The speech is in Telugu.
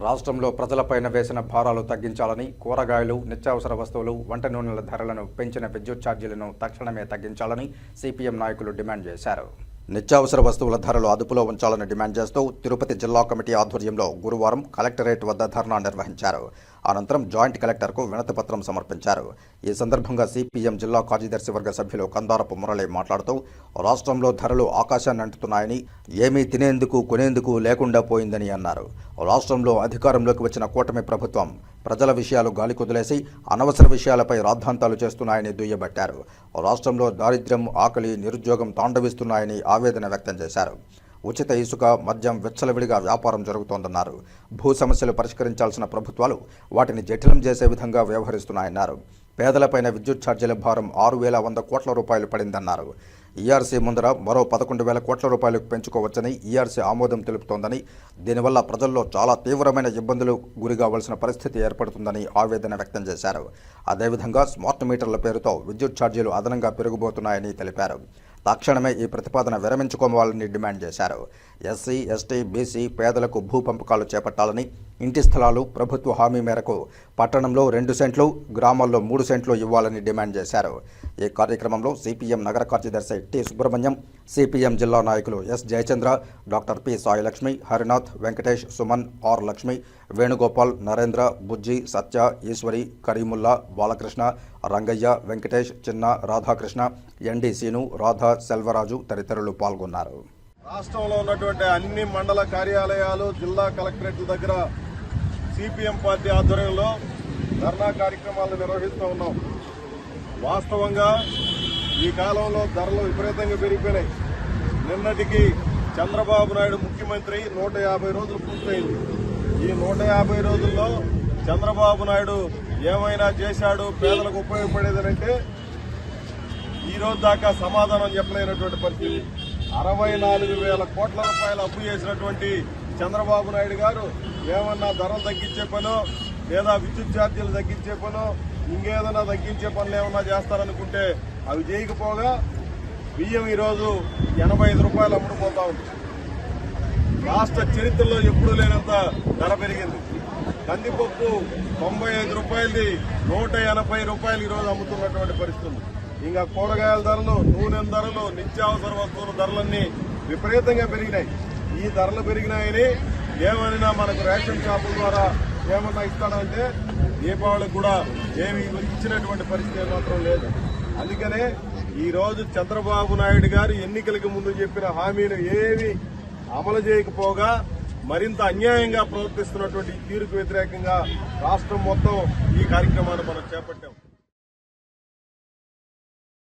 రాష్ట్రంలో ప్రజలపైన వేసిన భారాలు తగ్గించాలని కూరగాయలు నిత్యావసర వస్తువులు వంట నూనెల ధరలను పెంచిన విద్యుత్ ఛార్జీలను తక్షణమే తగ్గించాలని సిపిఎం నాయకులు డిమాండ్ చేశారు. నిత్యావసర వస్తువుల ధరలు అదుపులో ఉంచాలని డిమాండ్ చేస్తూ తిరుపతి జిల్లా కమిటీ ఆధ్వర్యంలో గురువారం కలెక్టరేట్ వద్ద ధర్నా నిర్వహించారు. అనంతరం జాయింట్ కలెక్టర్కు వినతి పత్రం సమర్పించారు. ఈ సందర్భంగా సిపిఎం జిల్లా కార్యదర్శి వర్గ సభ్యులు కందారపు మురళి మాట్లాడుతూ రాష్ట్రంలో ధరలు ఆకాశాన్ని అంటుతున్నాయని ఏమీ తినేందుకు కొనేందుకు లేకుండా పోయిందని అన్నారు. రాష్ట్రంలో అధికారంలోకి వచ్చిన కూటమి ప్రభుత్వం ప్రజల విషయాలు గాలి కుదిలేసి అనవసర విషయాలపై రాద్ధాంతాలు చేస్తున్నాయని దుయ్యబట్టారు. రాష్ట్రంలో దారిద్ర్యం ఆకలి నిరుద్యోగం తాండవిస్తున్నాయని ఆవేదన వ్యక్తం చేశారు. ఉచిత ఇసుక మద్యం విచ్చలవిడిగా వ్యాపారం జరుగుతోందన్నారు. భూ సమస్యలు పరిష్కరించాల్సిన ప్రభుత్వాలు వాటిని జటిలం చేసే విధంగా వ్యవహరిస్తున్నాయన్నారు. పేదలపైన విద్యుత్ ఛార్జీల భారం ఆరు వేల వంద కోట్ల రూపాయలు పడిందన్నారు. ఈఆర్సీ ముందర మరో పదకొండు వేల కోట్ల రూపాయలకు పెంచుకోవచ్చని ఈఆర్సీ ఆమోదం తెలుపుతోందని దీనివల్ల ప్రజల్లో చాలా తీవ్రమైన ఇబ్బందులు గురికావలసిన పరిస్థితి ఏర్పడుతుందని ఆవేదన వ్యక్తం చేశారు. అదేవిధంగా స్మార్ట్ మీటర్ల పేరుతో విద్యుత్ ఛార్జీలు అదనంగా పెరిగిపోతున్నాయని తెలిపారు. తక్షణమే ఈ ప్రతిపాదన విరమించుకోవాలని డిమాండ్ చేశారు. ఎస్సీ ఎస్టీ బీసీ పేదలకు భూ పంపకాలు చేపట్టాలని ఇంటి స్థలాలు ప్రభుత్వ హామీ మేరకు పట్టణంలో రెండు సెంట్లు గ్రామాల్లో మూడు సెంట్లు ఇవ్వాలని డిమాండ్ చేశారు. ఈ కార్యక్రమంలో సిపిఎం నగర కార్యదర్శి టి సుబ్రహ్మణ్యం సిపిఎం జిల్లా నాయకులు S Jayachandra doctor P Sailakshmi Harinath Venkatesh Suman R Lakshmi Venugopal Narendra Bujji Satya Eswari Karimulla Balakrishna Rangaiah Venkatesh Chinna Radhakrishna ND Seenu Radha Selvaraju తదితరులు పాల్గొన్నారు. రాష్ట్రంలో ఉన్నటువంటి అన్ని మండల కార్యాలయాలు జిల్లా కలెక్టరేట్ల దగ్గర సిపిఎం పార్టీ ఆధ్వర్యంలో ధర్నా కార్యక్రమాలు నిర్వహిస్తూ ఉన్నాం. వాస్తవంగా ఈ కాలంలో ధరలు విపరీతంగా పెరిగిపోయినాయి. నిన్నటికి చంద్రబాబు నాయుడు ముఖ్యమంత్రి నూట యాభై రోజులు పూర్తయింది. ఈ నూట యాభై రోజుల్లో చంద్రబాబు నాయుడు ఏమైనా చేశాడు పేదలకు ఉపయోగపడేదనంటే ఈరోజు దాకా సమాధానం చెప్పలేనటువంటి పరిస్థితి. అరవై నాలుగు వేల కోట్ల రూపాయలు అప్పు చేసినటువంటి చంద్రబాబు నాయుడు గారు ఏమన్నా ధరలు తగ్గించే పనో లేదా విద్యుత్ ఛార్జీలు తగ్గించే పనో ఇంకేదన్నా తగ్గించే పనులు ఏమన్నా చేస్తారనుకుంటే అవి చేయకపోగా బియ్యం ఈరోజు ఎనభై ఐదు రూపాయలు అమ్ముడుపోతా ఉంది. రాష్ట్ర చరిత్రలో ఎప్పుడూ లేనంత ధర పెరిగింది. కందిపప్పు తొంభై ఐదు రూపాయలది నూట ఎనభై రూపాయలు ఈరోజు అమ్ముతున్నటువంటి పరిస్థితి ఇంకా కూరగాయల ధరలు నూనె ధరలు నిత్యావసర వస్తువుల ధరలన్నీ విపరీతంగా పెరిగినాయి. ఈ ధరలు పెరిగినాయని ఏమైనా మనకు రేషన్ షాపుల ద్వారా ఏమన్నా ఇస్తాడంటే దీపావళికి కూడా ఏమి ఇచ్చినటువంటి పరిస్థితి మాత్రం లేదు. అందుకనే ఈరోజు చంద్రబాబు నాయుడు గారు ఎన్నికలకు ముందు చెప్పిన హామీలు ఏవి అమలు చేయకపోగా మరింత అన్యాయంగా ప్రవర్తిస్తున్నటువంటి తీరుకు వ్యతిరేకంగా రాష్ట్రం మొత్తం ఈ కార్యక్రమాన్ని మనం చేపట్టాం.